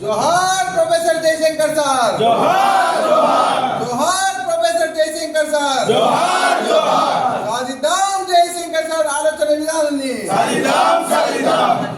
जोहार professor Jaishankar sir जोहार जोहार जोहार प्रोफेसर जयशंकर सर जोहार जोहार సాధిద్దాం జయశంకర్ సార్ ఆలోచన విధానాన్ని అమర హే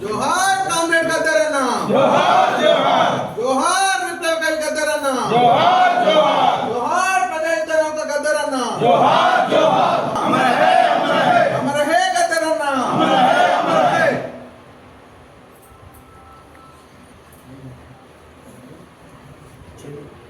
జోహార్ కామ్రేడ్ గద్దరన్న జోహార్! जोहार जोहार। जोहार प्रदेश जनता गदर अन्ना। जोहार जोहार। अमर है अमर है। अमर है गदर अन्ना। अमर है अमर है। चलो।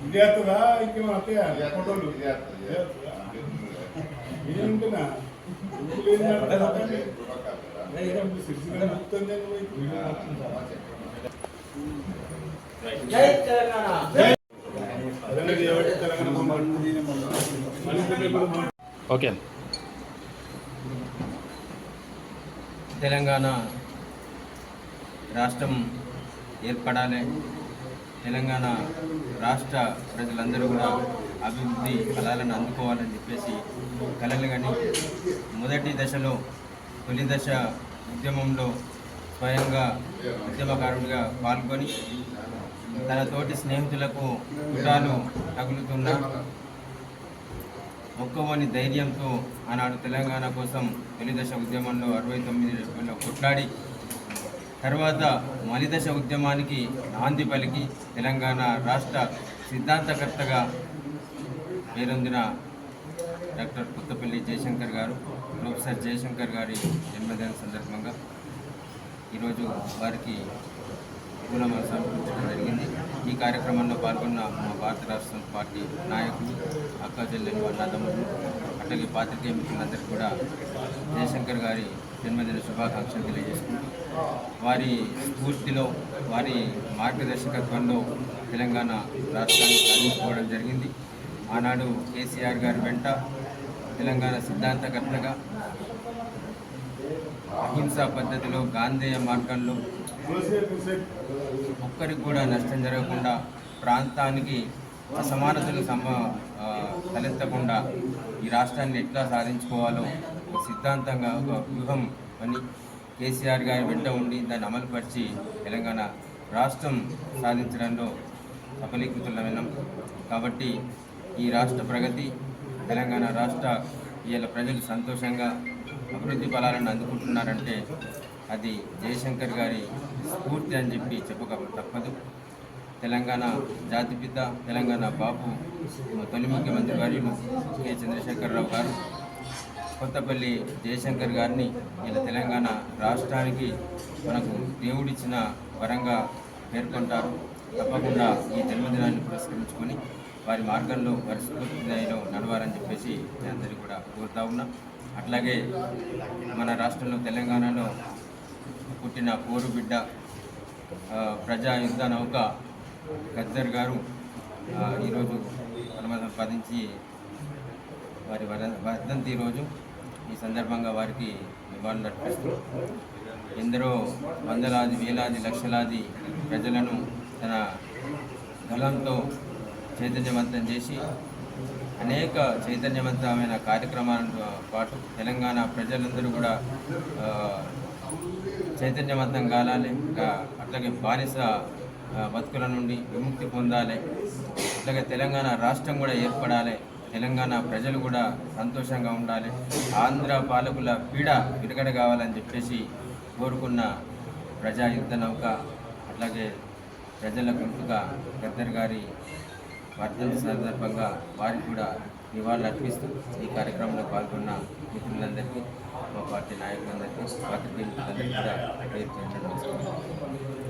హే విద్యార్థులా ఇంకేమైనా అత్తయ్య ఫోటోలు ఏముంటున్నా సిరిసిగా మొత్తం తెలంగాణ ఓకే తెలంగాణ రాష్ట్రం ఏర్పడాలి తెలంగాణ రాష్ట్ర ప్రజలందరూ కూడా అభివృద్ధి ఫలాలను అందుకోవాలని చెప్పేసి కలలు కానీ మొదటి దశలో తొలి దశ ఉద్యమంలో స్వయంగా ఉద్యమకారుడిగా పాల్గొని తన తోటి స్నేహితులకు కుటాలు తగులుతున్న మొక్కవని ధైర్యంతో ఆనాడు తెలంగాణ కోసం తొలి దశ ఉద్యమంలో అరవై తొమ్మిది కొట్లాడి తర్వాత మలిదశ ఉద్యమానికి నాంది పలికి తెలంగాణ రాష్ట్ర సిద్ధాంతకర్తగా పేరొందిన డాక్టర్ కొత్తపల్లి జయశంకర్ గారు ప్రొఫెసర్ జయశంకర్ గారి జన్మదిన సందర్భంగా ఈరోజు వారికి పూలమాల సమర్పించడం జరిగింది. ఈ కార్యక్రమంలో పాల్గొన్న మా భారత రాష్ట్రం పార్టీ నాయకులు అక్క చెల్లెలు అన్నదమ్ములు అట్లాగే పాత్రికేయ మిత్రులందరికీ కూడా జయశంకర్ గారి జన్మదిన శుభాకాంక్షలు తెలియజేసుకుంటూ వారి స్ఫూర్తిలో వారి మార్గదర్శకత్వంలో తెలంగాణ రాష్ట్రాన్ని సాధించుకోవడం జరిగింది. ఆనాడు కేసీఆర్ గారి వెంట తెలంగాణ సిద్ధాంతకర్తగా అహింసా పద్ధతిలో గాంధేయ మార్గంలో ఒక్కరికి కూడా నష్టం జరగకుండా ప్రాంతానికి అసమానతలు సమ తలెత్తకుండా ఈ రాష్ట్రాన్ని ఎట్లా సాధించుకోవాలో ఒక సిద్ధాంతంగా ఒక వ్యూహం అని కేసీఆర్ గారి వెంట ఉండి దాన్ని అమలుపరిచి తెలంగాణ రాష్ట్రం సాధించడంలో సఫలీకృతులమైనాం కాబట్టి ఈ రాష్ట్ర ప్రగతి తెలంగాణ రాష్ట్ర ఇవాళ ప్రజలు సంతోషంగా అభివృద్ధి బలాలను అందుకుంటున్నారంటే అది జయశంకర్ గారి స్ఫూర్తి అని చెప్పి చెప్పక తప్పదు. తెలంగాణ జాతిపిత తెలంగాణ బాపు తొలి ముఖ్యమంత్రి వర్యులు కె చంద్రశేఖరరావు గారు కొత్తపల్లి జయశంకర్ గారిని ఇలా తెలంగాణ రాష్ట్రానికి మనకు దేవుడిచ్చిన వరంగా పేర్కొంటారు. తప్పకుండా ఈ జన్మదినాన్ని పురస్కరించుకొని వారి మార్గంలో వారి స్ఫూర్తిలో నడవాలని చెప్పేసి నేను అందరికీ కూడా కోరుతా ఉన్నా. అట్లాగే మన రాష్ట్రంలో తెలంగాణలో పుట్టిన పోరు బిడ్డ ప్రజా యుద్ధ నౌక గద్దర్ గారు ఈరోజు పరమతం పదించి వారి వర- వర్ధంతి రోజు ఈ సందర్భంగా వారికి నివాళులు అర్పిస్తూ ఎందరో వందలాది వేలాది లక్షలాది ప్రజలను తన గలంతో చైతన్యవంతం చేసి అనేక చైతన్యవంతమైన కార్యక్రమాలతో పాటు తెలంగాణ ప్రజలందరూ కూడా చైతన్యవంతం కాలాలి ఇంకా అట్లాగే బానిస బతుకుల నుండి విముక్తి పొందాలి అట్లాగే తెలంగాణ రాష్ట్రం కూడా ఏర్పడాలి తెలంగాణ ప్రజలు కూడా సంతోషంగా ఉండాలి ఆంధ్ర పాలకుల పీడ విరగడ కావాలని చెప్పేసి కోరుకున్న ప్రజా యుద్ధ నౌక అట్లాగే ప్రజల గొంతుగా గద్దర్ గారి వర్ధంతి సందర్భంగా వారికి కూడా నివాళులు అర్పిస్తూ ఈ కార్యక్రమంలో పాల్గొన్న మిత్రులందరికీ మా పార్టీ నాయకులందరికీ పార్టీ కూడా పేరు